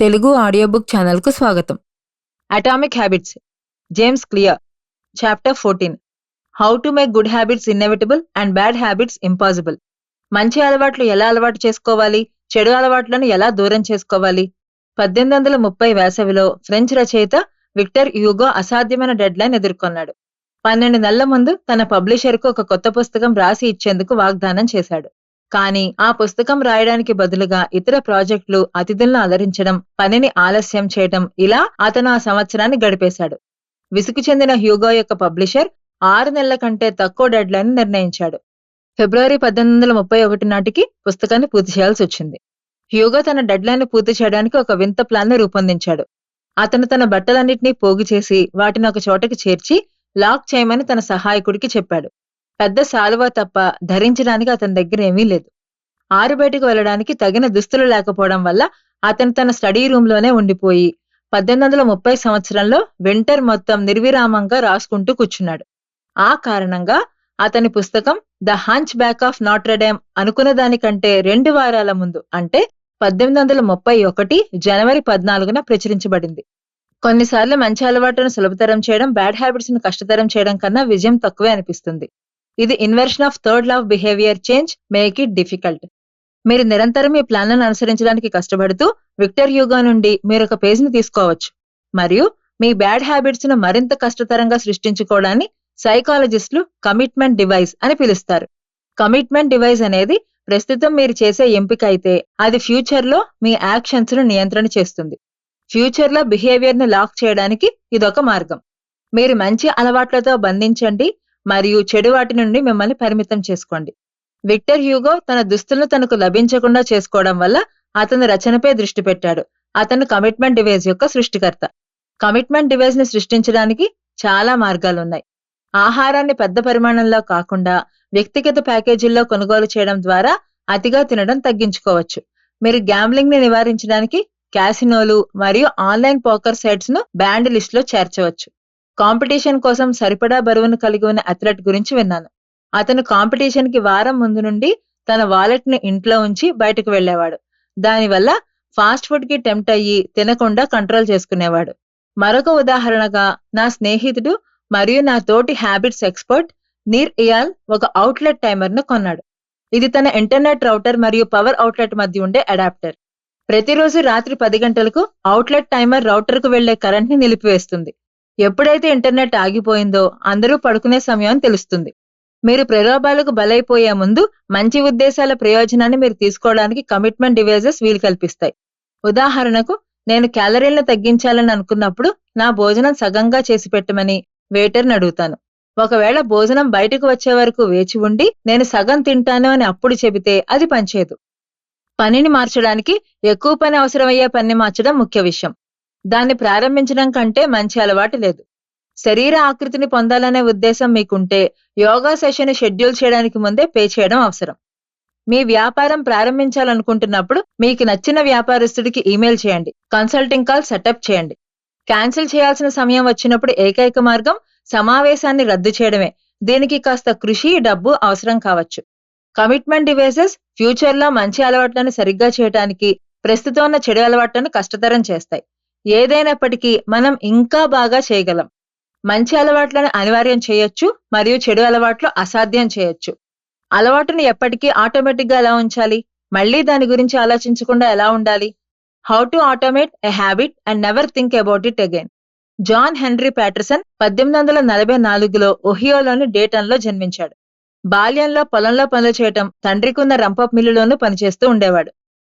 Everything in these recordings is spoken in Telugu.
తెలుగు ఆడియో బుక్ ఛానల్కు స్వాగతం. Atomic habits James Clear chapter fourteen how to make good habits inevitable and bad habits impossible మంచి అలవాట్లు ఎలా అలవాటు చేసుకోవాలి? చెడు అలవాట్లను ఎలా దూరం చేసుకోవాలి? పద్దెనిమిది వందల ముప్పై వేసవిలో ఫ్రెంచ్ రచయిత విక్టర్ యూగో అసాధ్యమైన డెడ్ లైన్ ఎదుర్కొన్నాడు. పన్నెండు నెలల ముందు తన పబ్లిషర్కు ఒక కొత్త పుస్తకం రాసి ఇచ్చేందుకు వాగ్దానం చేశాడు. కానీ ఆ పుస్తకం రాయడానికి బదులుగా ఇతర ప్రాజెక్టులు అతిథులను అలరించడం పనిని ఆలస్యం చేయటం ఇలా అతను ఆ సంవత్సరాన్ని గడిపేశాడు. విసుగు చెందిన హ్యూగో యొక్క పబ్లిషర్ ఆరు నెలల కంటే తక్కువ డెడ్ లైన్ నిర్ణయించాడు. ఫిబ్రవరి పద్దెనిమిది వందల ముప్పై ఒకటి నాటికి పుస్తకాన్ని పూర్తి చేయాల్సి వచ్చింది. హ్యూగో తన డెడ్ లైన్ పూర్తి చేయడానికి ఒక వింత ప్లాన్ను రూపొందించాడు. అతను తన బట్టలన్నింటినీ పోగు చేసి వాటిని ఒక చోటకి చేర్చి లాక్ చేయమని తన సహాయకుడికి చెప్పాడు. పెద్ద సాలువా తప్ప ధరించడానికి అతని దగ్గర ఏమీ లేదు. ఆరు బయటకు వెళ్ళడానికి తగిన దుస్తులు లేకపోవడం వల్ల అతను తన స్టడీ రూమ్లోనే ఉండిపోయి పద్దెనిమిది వందల ముప్పై సంవత్సరంలో వింటర్ మొత్తం నిర్విరామంగా రాసుకుంటూ కూర్చున్నాడు. ఆ కారణంగా అతని పుస్తకం the hunchback of Notre Dame అనుకున్న దానికంటే రెండు వారాల ముందు అంటే పద్దెనిమిది వందల ముప్పై ఒకటి జనవరి పద్నాలుగున ప్రచురించబడింది. కొన్నిసార్లు మంచి అలవాటును సులభతరం చేయడం బ్యాడ్ హ్యాబిట్స్ను కష్టతరం చేయడం కన్నా విజయం తక్కువే అనిపిస్తుంది. ఇది inversion of third law behaviour change make it difficult మీరు నిరంతరం మీ ప్లాన్లను అనుసరించడానికి కష్టపడుతూ విక్టర్ యుగా నుండి మీరు ఒక పేజ్ని తీసుకోవచ్చు. మరియు మీ బ్యాడ్ హ్యాబిట్స్ను మరింత కష్టతరంగా సృష్టించుకోవడాన్ని సైకాలజిస్టులు కమిట్మెంట్ డివైస్ అని పిలుస్తారు. కమిట్మెంట్ డివైస్ అనేది ప్రస్తుతం మీరు చేసే ఎంపిక అయితే అది ఫ్యూచర్లో మీ యాక్షన్స్ను నియంత్రణ చేస్తుంది. ఫ్యూచర్లో బిహేవియర్ను లాక్ చేయడానికి ఇదొక మార్గం. మీరు మంచి అలవాట్లతో బంధించండి మరియు చెడు వాటి నుండి మిమ్మల్ని పరిమితం చేసుకోండి. విక్టర్ హ్యూగో తన దుస్తులను తనకు లభించకుండా చేసుకోవడం వల్ల అతను రచనపై దృష్టి పెట్టాడు. అతను కమిట్మెంట్ డివైజ్ యొక్క సృష్టికర్త. కమిట్మెంట్ డివైజ్ని సృష్టించడానికి చాలా మార్గాలున్నాయి. ఆహారాన్ని పెద్ద పరిమాణంలో కాకుండా వ్యక్తిగత ప్యాకేజీల్లో కొనుగోలు చేయడం ద్వారా అతిగా తినడం తగ్గించుకోవచ్చు. మీరు గ్యాంబ్లింగ్ని నివారించడానికి క్యాసినోలు మరియు ఆన్లైన్ పోకర్ సైట్స్ను బ్యాండ్ లిస్ట్లో చేర్చవచ్చు. కాంపిటీషన్ కోసం సరిపడా బరువును కలిగి ఉన్న అథ్లెట్ గురించి విన్నాను. అతను కాంపిటీషన్కి వారం ముందు నుండి తన వాలెట్ని ఇంట్లో ఉంచి బయటకు వెళ్ళేవాడు దానివల్ల ఫాస్ట్ ఫుడ్కి టెంప్ట్ అయ్యి తినకుండా కంట్రోల్ చేసుకునేవాడు. మరొక ఉదాహరణగా నా స్నేహితుడు మరియు నా తోటి హ్యాబిట్స్ ఎక్స్పర్ట్ నీర్ ఇయాల్ ఒక అవుట్లెట్ టైమర్ను కొన్నాడు. ఇది తన ఇంటర్నెట్ రౌటర్ మరియు పవర్ అవుట్లెట్ మధ్య ఉండే అడాప్టర్. ప్రతిరోజు రాత్రి పది గంటలకు అవుట్లెట్ టైమర్ రౌటర్కు వెళ్ళే కరెంట్ని నిలిపివేస్తుంది. ఎప్పుడైతే ఇంటర్నెట్ ఆగిపోయిందో అందరూ పడుకునే సమయం తెలుస్తుంది. మీరు ప్రలోభాలకు బలైపోయే ముందు మంచి ఉద్దేశాల ప్రయోజనాన్ని మీరు తీసుకోవడానికి కమిట్మెంట్ డివైజెస్ వీలు కల్పిస్తాయి. ఉదాహరణకు నేను క్యాలరీలను తగ్గించాలని అనుకున్నప్పుడు నా భోజనం సగంగా చేసి పెట్టమని వెయిటర్ని అడుగుతాను. ఒకవేళ భోజనం బయటకు వచ్చే వరకు వేచి ఉండి నేను సగం తింటాను అని అప్పుడు చెబితే అది పనిచేయదు. పనిని మార్చడానికి ఎక్కువ పని అవసరమయ్యే పనిని మార్చడం ముఖ్య విషయం. దాన్ని ప్రారంభించడం కంటే మంచి అలవాటు లేదు. శరీర ఆకృతిని పొందాలనే ఉద్దేశం మీకుంటే యోగా సెషన్ షెడ్యూల్ చేయడానికి ముందే పే చేయడం అవసరం. మీ వ్యాపారం ప్రారంభించాలనుకుంటున్నప్పుడు మీకు నచ్చిన వ్యాపారస్తుడికి ఈమెయిల్ చేయండి. కన్సల్టింగ్ కాల్ సెటప్ చేయండి. క్యాన్సిల్ చేయాల్సిన సమయం వచ్చినప్పుడు ఏకైక మార్గం సమావేశాన్ని రద్దు చేయడమే. దీనికి కాస్త కృషి డబ్బు అవసరం కావచ్చు. కమిట్మెంట్ డివైసెస్ ఫ్యూచర్లో మంచి అలవాట్లను సరిగ్గా చేయడానికి ప్రస్తుతం ఉన్న చెడు అలవాట్లను కష్టతరం చేస్తాయి. ఏదైనప్పటికీ మనం ఇంకా బాగా చేయగలం. మంచి అలవాట్లను అనివార్యం చేయొచ్చు మరియు చెడు అలవాట్లు అసాధ్యం చేయొచ్చు. అలవాటును ఎప్పటికీ ఆటోమేటిక్గా ఎలా ఉంచాలి? మళ్ళీ దాని గురించి ఆలోచించకుండా ఎలా ఉండాలి? How to automate a habit and never think about it again John Henry Patterson పద్దెనిమిది వందల నలభై నాలుగులో ఒహియోలోని డేటన్లో జన్మించాడు. బాల్యంలో పొలంలో పనులు చేయటం తండ్రికున్న రంపప్ మిల్లులోనూ పనిచేస్తూ ఉండేవాడు.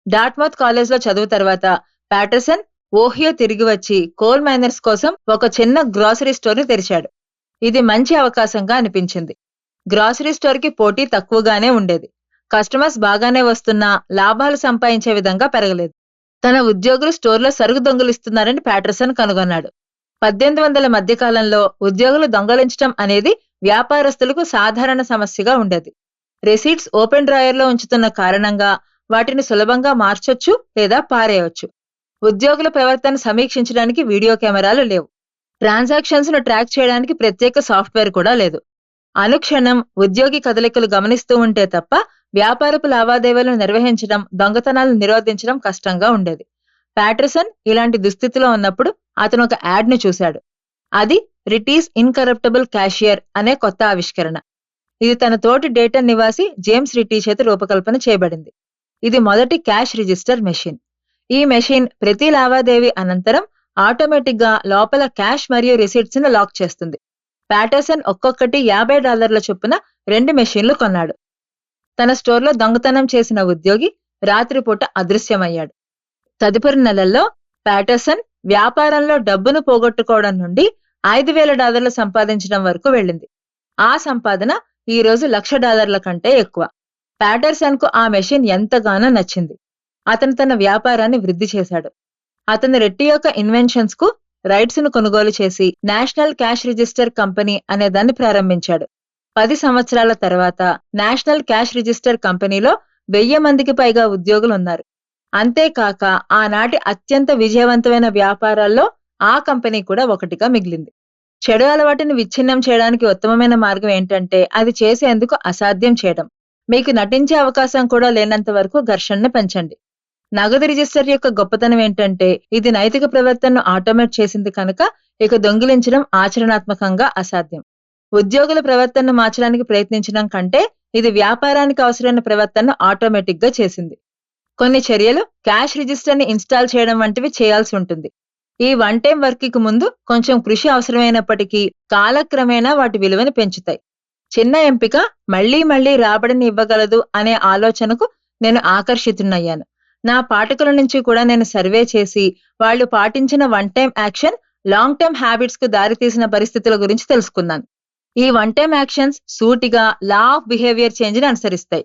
డాట్మౌత్ కాలేజ్లో చదువు తర్వాత ప్యాటర్సన్ ఓహియో తిరిగి వచ్చి కోల్ మైనర్స్ కోసం ఒక చిన్న గ్రాసరీ స్టోర్ని తెరిచాడు. ఇది మంచి అవకాశంగా అనిపించింది. గ్రాసరీ స్టోర్కి పోటీ తక్కువగానే ఉండేది. కస్టమర్స్ బాగానే వస్తున్నా లాభాలు సంపాదించే విధంగా పెరగలేదు. తన ఉద్యోగులు స్టోర్లో సరుకు దొంగలిస్తున్నారని ప్యాటర్సన్ కనుగొన్నాడు. పద్దెనిమిది వందల మధ్యకాలంలో ఉద్యోగులు దొంగలించడం అనేది వ్యాపారస్తులకు సాధారణ సమస్యగా ఉండేది. రెసీట్స్ ఓపెన్ డ్రాయర్లో ఉంచుతున్న కారణంగా వాటిని సులభంగా మార్చొచ్చు లేదా పారేయవచ్చు ఉద్యోగుల ప్రవర్తన సమీక్షించడానికి వీడియో కెమెరాలు లేవు. ట్రాన్సాక్షన్స్ను ట్రాక్ చేయడానికి ప్రత్యేక సాఫ్ట్వేర్ కూడా లేదు. అనుక్షణం ఉద్యోగి కదలికలు గమనిస్తూ ఉంటే తప్ప వ్యాపారపు లావాదేవీలను నిర్వహించడం దొంగతనాలను నిరోధించడం కష్టంగా ఉండేది. ప్యాటర్సన్ ఇలాంటి దుస్థితిలో ఉన్నప్పుడు అతను ఒక యాడ్ను చూశాడు. అది రిటీస్ ఇన్కరప్టబుల్ క్యాషియర్ అనే కొత్త ఆవిష్కరణ. ఇది తన తోటి డేటా నివాసి జేమ్స్ రిటీ చేత రూపకల్పన చేయబడింది. ఇది మొదటి క్యాష్ రిజిస్టర్ మెషిన్. ఈ మెషిన్ ప్రతి లావాదేవీ అనంతరం ఆటోమేటిక్గా లోపల క్యాష్ మరియు రిసీట్స్ను లాక్ చేస్తుంది. ప్యాటర్సన్ ఒక్కొక్కటి యాభై డాలర్ల చొప్పున రెండు మెషిన్లు కొన్నాడు. తన స్టోర్లో దొంగతనం చేసిన ఉద్యోగి రాత్రిపూట అదృశ్యమయ్యాడు. తదుపరి నెలల్లో ప్యాటర్సన్ వ్యాపారంలో డబ్బును పోగొట్టుకోవడం నుండి ఐదు వేల డాలర్లు సంపాదించడం వరకు వెళ్ళింది. ఆ సంపాదన ఈ రోజు లక్ష డాలర్ల కంటే ఎక్కువ. ప్యాటర్సన్కు ఆ మెషిన్ ఎంతగానో నచ్చింది. అతను తన వ్యాపారాన్ని వృద్ధి చేశాడు. అతను రెట్టి యొక్క ఇన్వెన్షన్స్కు రైట్స్ను కొనుగోలు చేసి నేషనల్ క్యాష్ రిజిస్టర్ కంపెనీ అనే దాన్ని ప్రారంభించాడు. పది సంవత్సరాల తర్వాత నేషనల్ క్యాష్ రిజిస్టర్ కంపెనీలో వెయ్యి మందికి పైగా ఉద్యోగులు ఉన్నారు. అంతేకాక ఆనాటి అత్యంత విజయవంతమైన వ్యాపారాల్లో ఆ కంపెనీ కూడా ఒకటిగా మిగిలింది. చెడు అలవాటుని విచ్ఛిన్నం చేయడానికి ఉత్తమమైన మార్గం ఏంటంటే అది చేసేందుకు అసాధ్యం చేయడం. మీకు నటించే అవకాశం కూడా లేనంత వరకు ఘర్షణను పెంచండి. నగదు రిజిస్టర్ యొక్క గొప్పతనం ఏంటంటే ఇది నైతిక ప్రవర్తనను ఆటోమేట్ చేసింది కనుక ఇక దొంగిలించడం ఆచరణాత్మకంగా అసాధ్యం. ఉద్యోగుల ప్రవర్తనను మార్చడానికి ప్రయత్నించడం కంటే ఇది వ్యాపారానికి అవసరమైన ప్రవర్తనను ఆటోమేటిక్గా చేసింది. కొన్ని చర్యలు క్యాష్ రిజిస్టర్ని ఇన్స్టాల్ చేయడం వంటివి చేయాల్సి ఉంటుంది. ఈ వన్ టైం వర్క్కి ముందు కొంచెం కృషి అవసరమైనప్పటికీ కాలక్రమేణా వాటి విలువను పెంచుతాయి. చిన్న ఎంపిక మళ్ళీ మళ్ళీ రాబడిని ఇవ్వగలదు అనే ఆలోచనకు నేను ఆకర్షితున్నయ్యాను నా పాఠకుల నుంచి కూడా నేను సర్వే చేసి వాళ్ళు పాటించిన one time action long time హ్యాబిట్స్కు దారితీసిన పరిస్థితుల గురించి తెలుసుకున్నాను. ఈ వన్ టైం యాక్షన్స్ సూటిగా లా ఆఫ్ బిహేవియర్ చేంజ్ని అనుసరిస్తాయి.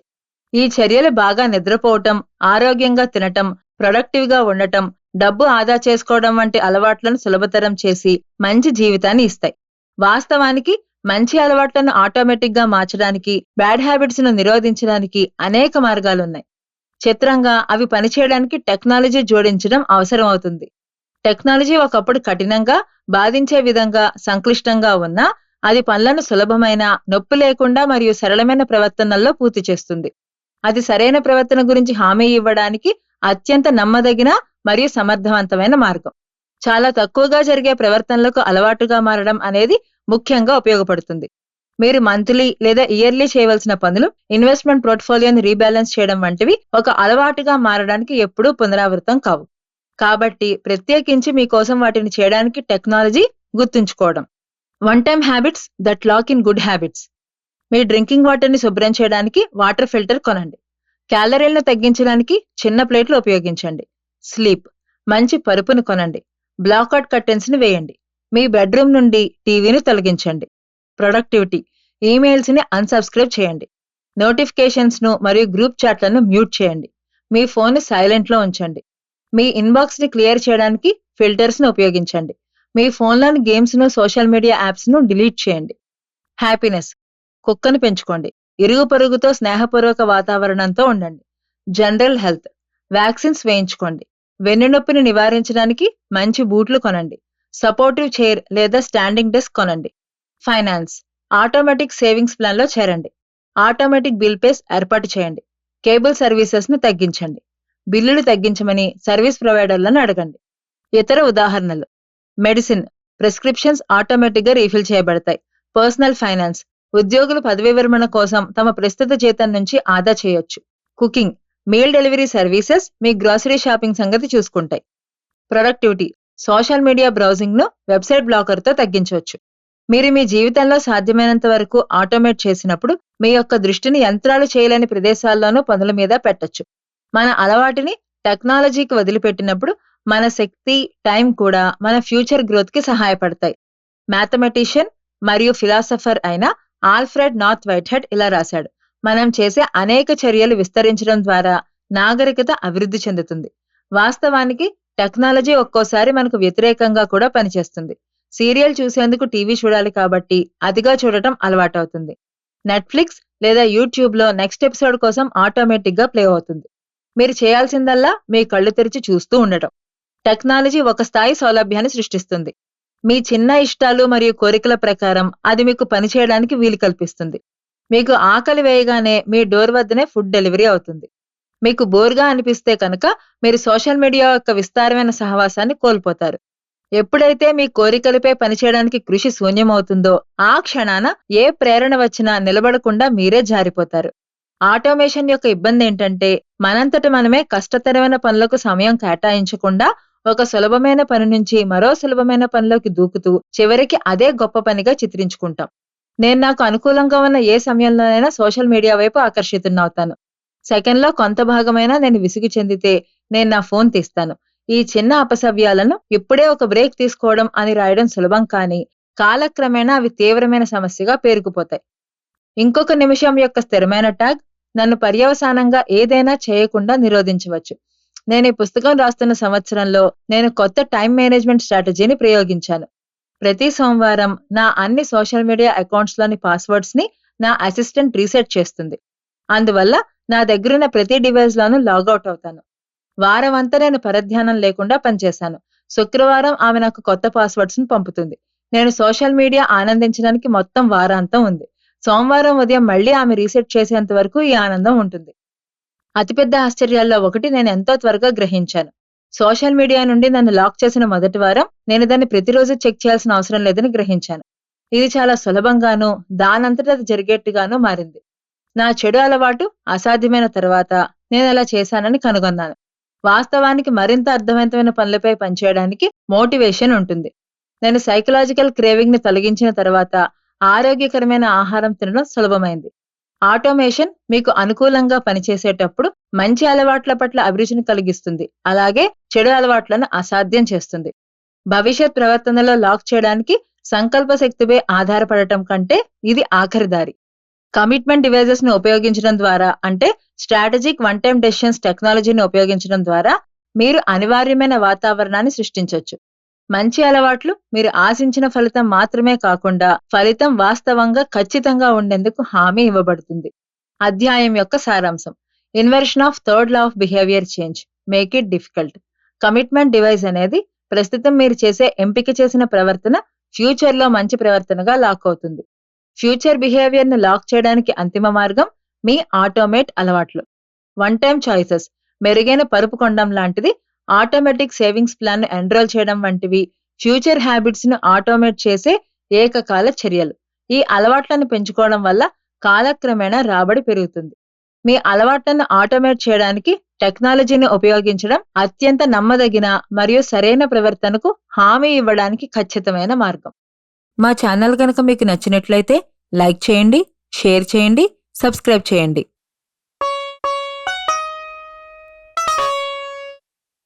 ఈ చర్యలు బాగా నిద్రపోవటం ఆరోగ్యంగా తినటం ప్రొడక్టివ్గా ఉండటం డబ్బు ఆదా చేసుకోవడం వంటి అలవాట్లను సులభతరం చేసి మంచి జీవితాన్ని ఇస్తాయి. వాస్తవానికి మంచి అలవాట్లను ఆటోమేటిక్గా మార్చడానికి బ్యాడ్ హ్యాబిట్స్ను నిరోధించడానికి అనేక మార్గాలున్నాయి. చిత్రంగా అవి పనిచేయడానికి టెక్నాలజీ జోడించడం అవసరం అవుతుంది టెక్నాలజీ ఒకప్పుడు కఠినంగా బాధించే విధంగా సంక్లిష్టంగా ఉన్నా అది పనులను సులభమైన నొప్పి లేకుండా మరియు సరళమైన ప్రవర్తనల్లో పూర్తి చేస్తుంది. అది సరైన ప్రవర్తన గురించి హామీ ఇవ్వడానికి అత్యంత నమ్మదగిన మరియు సమర్థవంతమైన మార్గం. చాలా తక్కువగా జరిగే ప్రవర్తనలకు అలవాటుగా మారడం అనేది ముఖ్యంగా ఉపయోగపడుతుంది. మీరు మంత్లీ లేదా ఇయర్లీ చేయవలసిన పనులు ఇన్వెస్ట్మెంట్ పోర్ట్ఫోలియోని రీబ్యాలెన్స్ చేయడం వంటివి ఒక అలవాటుగా మారడానికి ఎప్పుడూ పునరావృతం కావు. కాబట్టి ప్రత్యేకించి మీకోసం వాటిని చేయడానికి టెక్నాలజీ గుర్తుంచుకోవడం. One time habits that lock in good habits. Me drinking వాటర్ని శుభ్రం చేయడానికి వాటర్ ఫిల్టర్ కొనండి. క్యాలరీలను తగ్గించడానికి చిన్న ప్లేట్లు ఉపయోగించండి. స్లీప్ మంచి పరుపును కొనండి. బ్లాక్అవుట్ కర్టెన్స్ని వేయండి. మీ బెడ్రూమ్ నుండి టీవీని తొలగించండి. ప్రొడక్టివిటీ. ఈమెయిల్స్ని అన్సబ్స్క్రైబ్ చేయండి. నోటిఫికేషన్స్ను మరియు గ్రూప్ చాట్లను మ్యూట్ చేయండి. మీ ఫోన్ సైలెంట్లో ఉంచండి. మీ ఇన్బాక్స్ని క్లియర్ చేయడానికి ఫిల్టర్స్ను ఉపయోగించండి. మీ ఫోన్లోని గేమ్స్ను సోషల్ మీడియా యాప్స్ను డిలీట్ చేయండి. హ్యాపీనెస్. కుక్కను పెంచుకోండి. ఇరుగు పొరుగుతో స్నేహపూర్వక వాతావరణంతో ఉండండి. General health. వ్యాక్సిన్స్ వేయించుకోండి. వెన్నునొప్పిని నివారించడానికి మంచి బూట్లు కొనండి. సపోర్టివ్ చైర్ లేదా స్టాండింగ్ డెస్క్ కొనండి. ఫైనాన్స్. ఆటోమేటిక్ సేవింగ్స్ ప్లాన్లో చేరండి. ఆటోమేటిక్ బిల్ పేస్ ఏర్పాటు చేయండి. కేబుల్ సర్వీసెస్ను తగ్గించండి. బిల్లులు తగ్గించమని సర్వీస్ ప్రొవైడర్లను అడగండి. ఇతర ఉదాహరణలు. మెడిసిన్. ప్రిస్క్రిప్షన్స్ ఆటోమేటిక్గా రీఫిల్ చేయబడతాయి. Personal finance. ఉద్యోగులు పదవీ విరమణ కోసం తమ ప్రస్తుత జీతం నుంచి ఆదా చేయొచ్చు. కుకింగ్. మీల్ డెలివరీ సర్వీసెస్ మీ గ్రాసరీ షాపింగ్ సంగతి చూసుకుంటాయి. ప్రొడక్టివిటీ. సోషల్ మీడియా బ్రౌజింగ్ను వెబ్సైట్ బ్లాకర్తో తగ్గించవచ్చు. మీరు మీ జీవితంలో సాధ్యమైనంత వరకు ఆటోమేట్ చేసినప్పుడు మీ యొక్క దృష్టిని యంత్రాలు చేయలేని ప్రదేశాల్లోనూ పనుల మీద పెట్టొచ్చు. మన అలవాటిని టెక్నాలజీకి వదిలిపెట్టినప్పుడు మన శక్తి టైం కూడా మన ఫ్యూచర్ గ్రోత్కి సహాయపడతాయి. మ్యాథమెటిషియన్ మరియు ఫిలాసఫర్ అయిన ఆల్ఫ్రెడ్ నార్త్ వైట్ హెడ్ ఇలా రాశాడు మనం చేసే అనేక చర్యలు విస్తరించడం ద్వారా నాగరికత అభివృద్ధి చెందుతుంది. వాస్తవానికి టెక్నాలజీ ఒక్కోసారి మనకు వ్యతిరేకంగా కూడా పనిచేస్తుంది. సీరియల్ చూసేందుకు టీవీ చూడాలి కాబట్టి అతిగా చూడటం అలవాటవుతుంది. నెట్ఫ్లిక్స్ లేదా యూట్యూబ్లో నెక్స్ట్ ఎపిసోడ్ కోసం ఆటోమేటిక్గా ప్లే అవుతుంది. మీరు చేయాల్సిందల్లా మీ కళ్ళు తెరిచి చూస్తూ ఉండటం. టెక్నాలజీ ఒక స్థాయి సౌలభ్యాన్ని సృష్టిస్తుంది. మీ చిన్న ఇష్టాలు మరియు కోరికల ప్రకారం అది మీకు పనిచేయడానికి వీలు కల్పిస్తుంది. మీకు ఆకలి వేయగానే మీ డోర్ వద్దనే ఫుడ్ డెలివరీ అవుతుంది. మీకు బోర్గా అనిపిస్తే కనుక మీరు సోషల్ మీడియా యొక్క విస్తారమైన సహవాసాన్ని కోల్పోతారు. ఎప్పుడైతే మీ కోరికలపై పనిచేయడానికి కృషి శూన్యమవుతుందో ఆ క్షణాన ఏ ప్రేరణ వచ్చినా నిలబడకుండా మీరే జారిపోతారు. ఆటోమేషన్ యొక్క ఇబ్బంది ఏంటంటే మనంతట మనమే కష్టతరమైన పనులకు సమయం కేటాయించకుండా ఒక సులభమైన పని నుంచి మరో సులభమైన పనిలోకి దూకుతూ చివరికి అదే గొప్ప పనిగా చిత్రించుకుంటాం. నేను నాకు అనుకూలంగా ఉన్న ఏ సమయంలోనైనా సోషల్ మీడియా వైపు ఆకర్షితున్నవుతాను సెకండ్లో కొంత భాగమైనా నేను విసుగు చెందితే నేను నా ఫోన్ తీస్తాను. ఈ చిన్న అపసవ్యాలను ఇప్పుడే ఒక బ్రేక్ తీసుకోవడం అని రాయడం సులభం కానీ కాలక్రమేణా అవి తీవ్రమైన సమస్యగా పేరుకుపోతాయి. ఇంకొక నిమిషం యొక్క స్థిరమైన ట్యాగ్ నన్ను పర్యవసానంగా ఏదైనా చేయకుండా నిరోధించవచ్చు. నేను ఈ పుస్తకం రాస్తున్న సంవత్సరంలో నేను కొత్త టైం మేనేజ్మెంట్ స్ట్రాటజీని ప్రయోగించాను. ప్రతి సోమవారం నా అన్ని సోషల్ మీడియా అకౌంట్స్లోని పాస్వర్డ్స్ని నా అసిస్టెంట్ రీసెట్ చేస్తుంది. అందువల్ల నా దగ్గరున్న ప్రతి డివైస్లోనూ లాగౌట్ అవుతాను. వారం అంతా నేను పరధ్యానం లేకుండా పనిచేశాను. శుక్రవారం ఆమె నాకు కొత్త పాస్వర్డ్స్ను పంపుతుంది. నేను సోషల్ మీడియా ఆనందించడానికి మొత్తం వారాంతం ఉంది. సోమవారం ఉదయం మళ్ళీ ఆమె రీసెట్ చేసేంత వరకు ఈ ఆనందం ఉంటుంది. అతిపెద్ద ఆశ్చర్యాల్లో ఒకటి నేను ఎంతో త్వరగా గ్రహించాను. సోషల్ మీడియా నుండి నన్ను లాక్ చేసిన మొదటి వారం నేను దాన్ని ప్రతిరోజు చెక్ చేయాల్సిన అవసరం లేదని గ్రహించాను. ఇది చాలా సులభంగానూ దానంతట అది జరిగేట్టుగానూ మారింది. నా చెడు అలవాటు అసాధ్యమైన తర్వాత నేను అలా చేశానని కనుగొన్నాను. వాస్తవానికి మరింత అర్థవంతమైన పనులపై పనిచేయడానికి మోటివేషన్ ఉంటుంది. నేను సైకలాజికల్ క్రేవింగ్ని తొలగించిన తర్వాత ఆరోగ్యకరమైన ఆహారం తినడం సులభమైంది. ఆటోమేషన్ మీకు అనుకూలంగా పనిచేసేటప్పుడు మంచి అలవాట్ల పట్ల అభిరుచిని కలిగిస్తుంది. అలాగే చెడు అలవాట్లను అసాధ్యం చేస్తుంది. భవిష్యత్ ప్రవర్తనలో లాక్ చేయడానికి సంకల్ప శక్తిపై ఆధారపడటం కంటే ఇది ఆఖరి దారి. కమిట్మెంట్ డివైజెస్ను ఉపయోగించడం ద్వారా అంటే స్ట్రాటజిక్ వన్ టైం డెసిషన్స్ టెక్నాలజీని ఉపయోగించడం ద్వారా మీరు అనివార్యమైన వాతావరణాన్ని సృష్టించవచ్చు మంచి అలవాట్లు మీరు ఆశించిన ఫలితం మాత్రమే కాకుండా ఫలితం వాస్తవంగా ఖచ్చితంగా ఉండేందుకు హామీ ఇవ్వబడుతుంది. అధ్యాయం యొక్క సారాంశం. Inversion of third law of behaviour change. Make it difficult. Commitment device అనేది ప్రస్తుతం మీరు చేసే ఎంపిక చేసిన ప్రవర్తన ఫ్యూచర్లో మంచి ప్రవర్తనగా లాక్ అవుతుంది. ఫ్యూచర్ బిహేవియర్ను లాక్ చేయడానికి అంతిమ మార్గం మీ ఆటోమేట్ అలవాట్లు. వన్ టైం చాయిసెస్ మెరుగైన పరుపు కొండం లాంటిది ఆటోమేటిక్ సేవింగ్స్ ప్లాన్ను ఎన్రోల్ చేయడం వంటివి ఫ్యూచర్ హ్యాబిట్స్ను ఆటోమేట్ చేసే ఏకకాల చర్యలు. ఈ అలవాట్లను పెంచుకోవడం వల్ల కాలక్రమేణా రాబడి పెరుగుతుంది. మీ అలవాట్లను ఆటోమేట్ చేయడానికి టెక్నాలజీని ఉపయోగించడం అత్యంత నమ్మదగిన మరియు సరైన ప్రవర్తనకు హామీ ఇవ్వడానికి ఖచ్చితమైన మార్గం. మా ఛానల్ కనుక మీకు నచ్చినట్లయితే లైక్ చేయండి షేర్ చేయండి సబ్స్క్రైబ్ చేయండి.